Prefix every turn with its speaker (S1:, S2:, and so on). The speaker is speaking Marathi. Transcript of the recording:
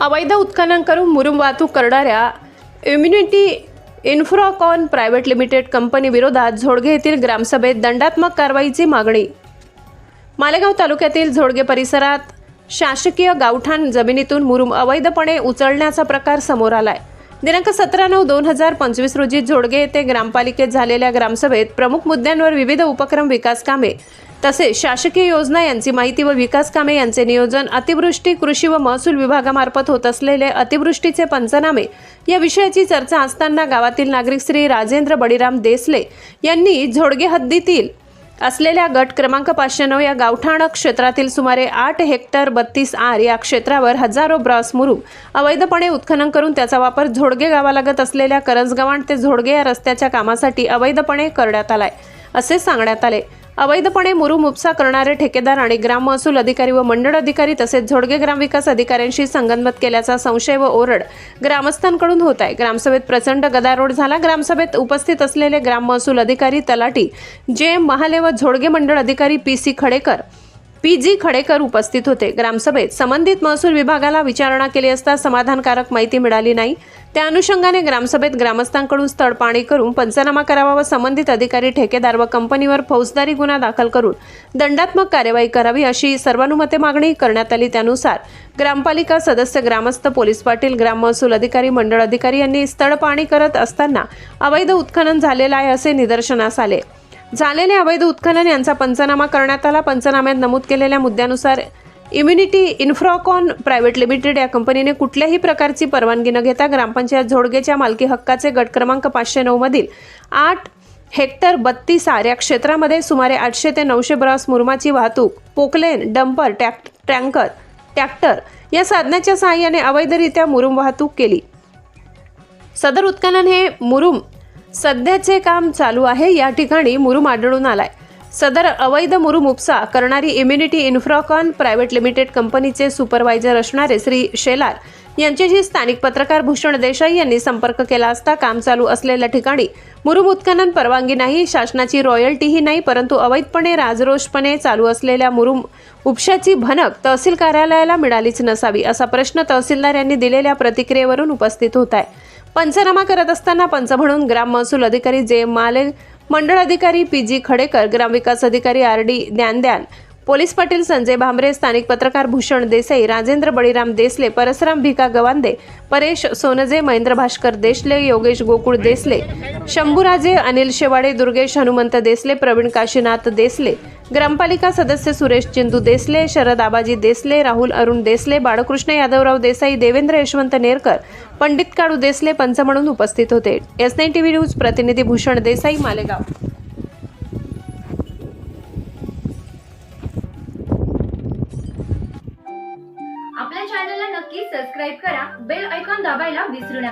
S1: अवैध उत्खनन करून मुरुम वाहतूक करणाऱ्या immunity infracon private limited company विरोधात झोडगे येथील ग्रामसभेत दंडात्मक कारवाईची मागणी. मालेगाव तालुक्यातील झोडगे परिसरात शासकीय गावठाण जमिनीतून मुरुम अवैधपणे उचलण्याचा प्रकार समोर आलाय. दिनांक सतरा नऊ दोन हजार पंचवीस रोजी झोडगे येथे ग्रामपालिकेत झालेल्या ग्रामसभेत प्रमुख मुद्द्यांवर विविध उपक्रम विकास कामे तसेच शासकीय योजना यांची माहिती व विकास कामे यांचे नियोजन अतिवृष्टी कृषी व महसूल विभागामार्फत होत असलेले अतिवृष्टीचे पंचनामे या विषयाची चर्चा असताना गावातील नागरिक श्री राजेंद्र बळीराम देसले यांनी झोडगे हद्दीतील असलेल्या गट क्रमांक पाचशे नऊ या गावठाण क्षेत्रातील सुमारे आठ हेक्टर बत्तीस आर या क्षेत्रावर हजारो ब्रास मुरुम अवैधपणे उत्खनन करून त्याचा वापर झोडगे गावालगत असलेल्या करंजगव्हाण ते झोडगे या रस्त्याच्या कामासाठी अवैधपणे करण्यात आलाय असे सांगण्यात आले. अवैधपणे मुरुम उपसा करणारे ठेकेदार आणि ग्राम महसूल अधिकारी व मंडळ अधिकारी तसेच झोडगे ग्रामविकास अधिकाऱ्यांशी संगनमत केल्याचा संशय व ओरड ग्रामस्थांकडून होत आहे. ग्रामसभेत प्रचंड गदारोळ झाला. ग्रामसभेत उपस्थित असलेले ग्राम महसूल अधिकारी तलाटी जे एम महाले व झोडगे मंडळ अधिकारी P C Khadekar P G Khadekar उपस्थित होते. ग्रामसभेत संबंधित महसूल विभागाला विचारणा केली असता समाधानकारक माहिती मिळाली नाही. त्या अनुषंगाने ग्रामसभेत ग्रामस्थांकडून स्थळ पाणी करून पंचनामा करावा व संबंधित अधिकारी ठेकेदार व कंपनीवर फौजदारी गुन्हा दाखल करून दंडात्मक कार्यवाही करावी अशी सर्वानुमते मागणी करण्यात आली. त्यानुसार ग्रामपालिका सदस्य ग्रामस्थ पोलीस पाटील ग्राम महसूल अधिकारी मंडळ अधिकारी यांनी स्थळ पाणी करत असताना अवैध उत्खनन झालेलं आहे असे निदर्शनास आले. झालेले अवैध उत्खनन यांचा पंचनामा करण्यात आला. पंचनाम्यात नमूद केलेल्या मुद्द्यानुसार इम्युनिटी इन्फ्रॉकॉन प्रायव्हेट लिमिटेड या कंपनीने कुठल्याही प्रकारची परवानगी न घेता ग्रामपंचायत झोडगेच्या मालकी हक्काचे गट क्रमांक पाचशे नऊमधील आठ हेक्टर बत्तीस आर या क्षेत्रामध्ये सुमारे आठशे ते नऊशे ब्रॉस मुरमाची वाहतूक पोकलेन डंपर टॅक टँकर ट्रॅक्टर या साधनाच्या सहाय्याने अवैधरित्या मुरुम वाहतूक केली. सदर उत्खनन हे मुरुम सध्याचे काम चालू आहे या ठिकाणी मुरुम आढळून आलाय. सदर अवैध मुरुम उपसा करणारी इम्युनिटी इन्फ्रॉकॉन प्रायव्हेट लिमिटेड कंपनीचे सुपरवायझर असणारे श्री शेलार यांच्याशी स्थानिक पत्रकार भूषण देसाई यांनी संपर्क केला असता काम चालू असलेल्या ठिकाणी मुरुम उत्खनन परवानगी नाही शासनाची रॉयल्टीही नाही परंतु अवैधपणे राजरोषपणे चालू असलेल्या मुरुम उपशाची भनक तहसील कार्यालयाला मिळालीच नसावी असा प्रश्न तहसीलदार यांनी दिलेल्या प्रतिक्रियेवरून उपस्थित होत आहे. पंचनामा करत असताना पंच म्हणून ग्राम महसूल अधिकारी जे माले मंडळ अधिकारी पी जी खडेकर ग्रामविकास अधिकारी आर डी ज्ञानद्यान पोलीस पाटील संजय भांबरे स्थानिक पत्रकार भूषण देसाई राजेंद्र बळीराम देसले परसराम भिका गवांदे परेश सोनजे महेंद्र भास्कर देशले योगेश गोकुळ देसले शंभूराजे अनिल शेवाडे दुर्गेश हनुमंत देसले प्रवीण काशीनाथ देसले ग्रामपालिका सदस्य सुरेश चिंदू देसले शरद आबाजी देसले राहुल अरुण देसले बाळकृष्ण यादवराव देसाई देवेंद्र यशवंत नेरकर पंडित काळू देसले पंच म्हणून उपस्थित होते. एस नाईन टीव्ही न्यूज प्रतिनिधी भूषण देसाई मालेगाव.
S2: आपल्या चॅनलला नक्की सबस्क्राईब करा. बेल ऐकॉन दाबायला विसरू नका.